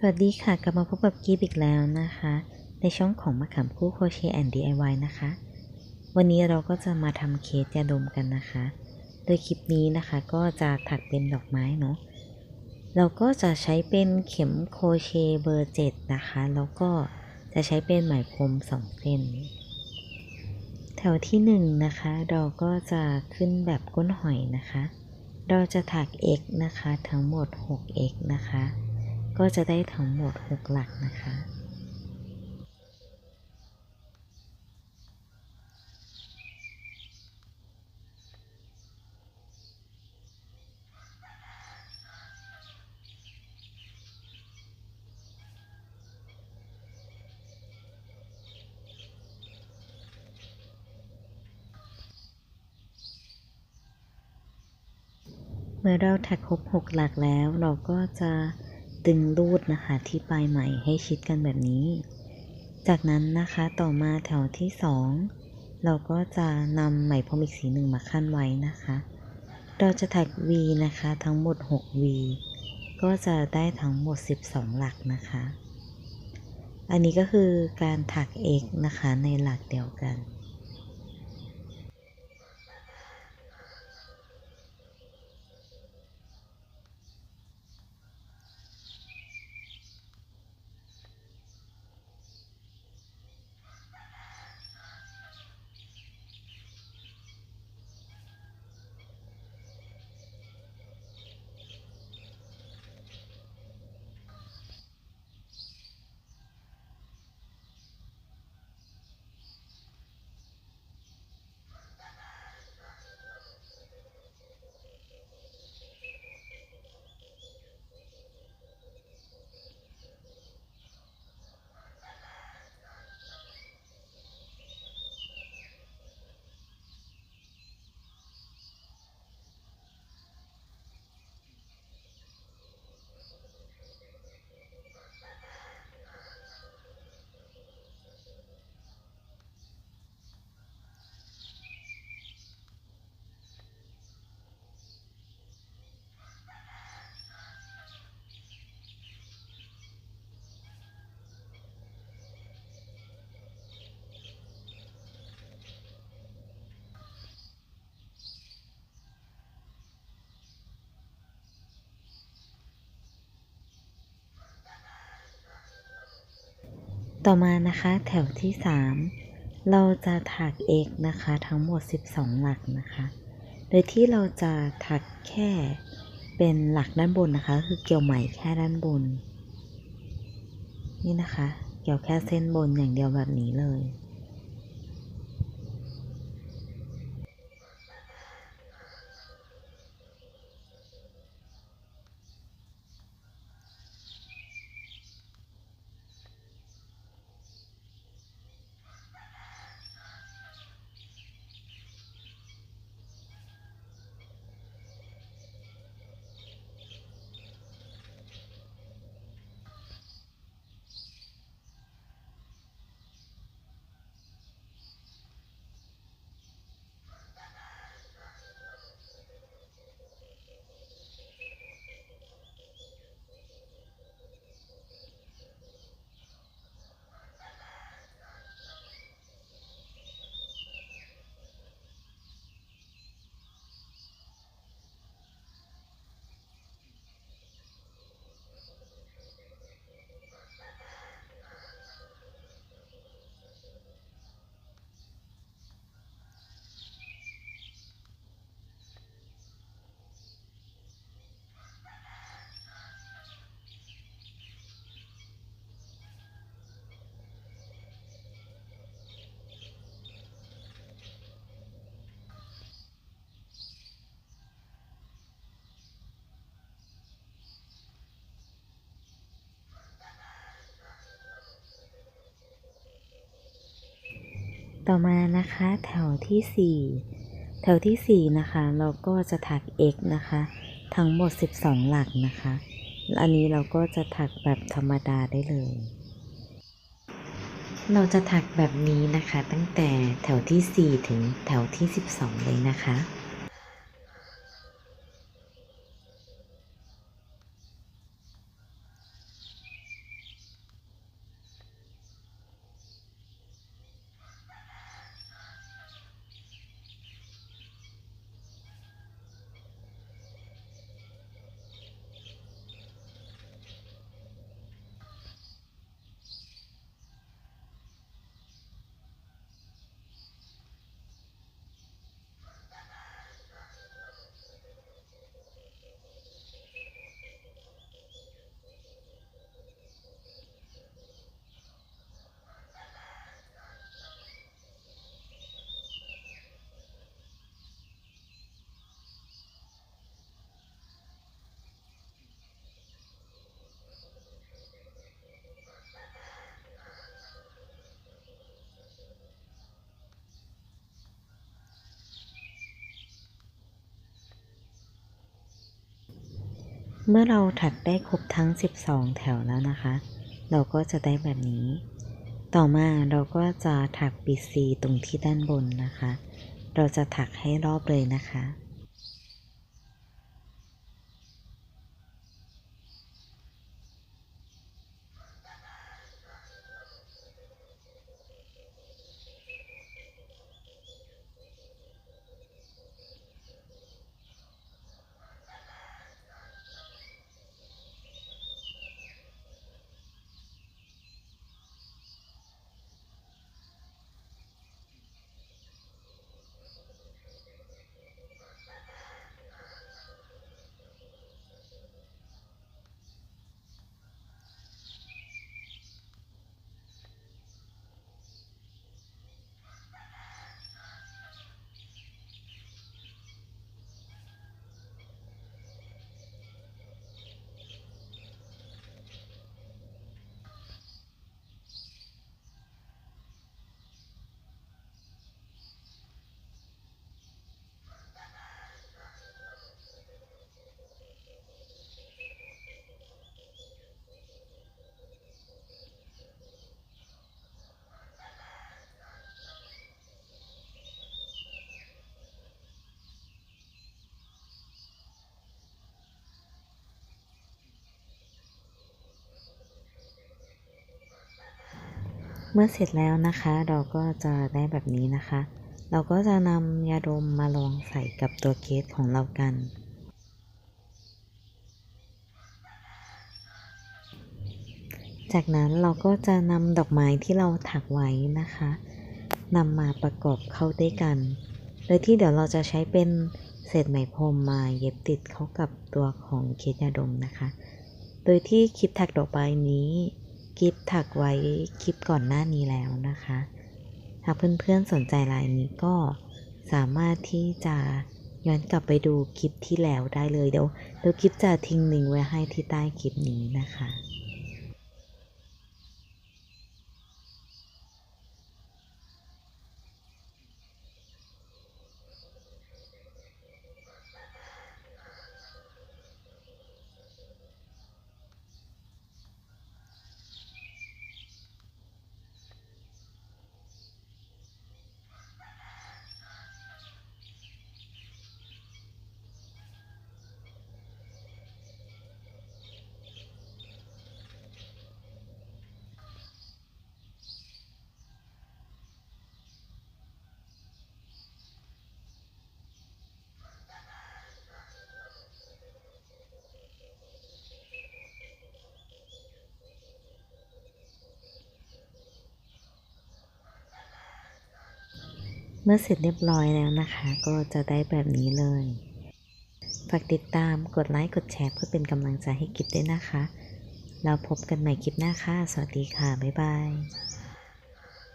สวัสดีค่ะ กลับมาพบกับกีบอีกแล้วนะคะ ในช่องของมะขามคู่โคเชแอนด์ DIY นะคะ วันนี้เราก็จะมาทำเคสยาดมกันนะคะ โดยคลิปนี้นะคะก็จะถักเป็นดอกไม้เนาะเราก็จะใช้เป็นเข็มโคเชเบอร์7นะคะ แล้วก็จะใช้เป็นไหมพรม2เส้น แถวที่1นงนะคะ เราก็จะขึ้นแบบก้นหอยนะคะ เราจะถัก x นะคะ ทั้งหมด 6x นะคะ ก็จะได้ทั้งหมด 6 หลักนะคะ เมื่อเราถักครบ 6 หลักแล้วเราก็จะ ดึงรูดนะคะที่ปลายไหมให้ชิดกันแบบนี้ จากนั้นนะคะต่อมาแถวที่ 2 เราก็จะนำไหมพรมอีกสีหนึ่งมาขั้นไว้นะคะ เราจะถัก V นะคะทั้งหมด 6 V ก็จะได้ทั้งหมด 12 หลักนะคะ อันนี้ก็คือการถัก X นะคะในหลักเดียวกัน ต่อมานะคะแถวที่ 3 เราจะถัก x นะคะทั้งหมด 12 หลักนะคะ โดยที่เราจะถักแค่เป็นหลักด้านบนนะคะ คือเกี่ยวไหมแค่ด้านบน นี่นะคะ เกี่ยวแค่เส้นบนอย่างเดียวแบบนี้เลย ต่อมานะคะแถวที่ 4 แถวที่ 4 นะคะ เราก็จะถัก x นะคะ ทั้งหมด 12 หลักนะคะ อันนี้เราก็จะถักแบบธรรมดาได้เลย เราจะถักแบบนี้นะคะ ตั้งแต่แถวที่ 4 ถึงแถวที่ 12 เลยนะคะ เมื่อเราถักได้ครบทั้ง 12 แถวแล้วนะคะ เราก็จะได้แบบนี้ ต่อมาเราก็จะถักปีกซีตรงที่ด้านบนนะคะ เราจะถักให้รอบเลยนะคะ เมื่อเสร็จแล้วนะคะ เราก็จะได้แบบนี้นะคะ เราก็จะนำยาดมมาลองใส่กับตัวเคสของเรากัน จากนั้นเราก็จะนำดอกไม้ที่เราถักไว้นะคะนำมาประกอบเข้าด้วยกัน โดยที่เดี๋ยวเราจะใช้เป็นเศษไหมพรมมาเย็บติดเข้ากับตัวของเคสยาดมนะคะ โดยที่คลิปถักดอกไม้นี้ กิฟถักไว้คลิปก่อนหน้านี้แล้วนะคะ หากเพื่อนๆสนใจลายนี้ก็สามารถที่จะย้อนกลับไปดูคลิปที่แล้วได้เลยเดี๋ยวเดี๋ยวคลิปจะทิ้งลิงก์ไว้ให้ที่ใต้คลิปนี้นะคะ เมื่อเสร็จเรียบร้อยแล้วนะคะ ก็จะได้แบบนี้เลย ฝากติดตามกดไลค์กดแชร์เพื่อเป็นกำลังใจให้กิฟด้วยนะคะ เราพบกันใหม่คลิปหน้าค่ะ สวัสดีค่ะ บ๊ายบาย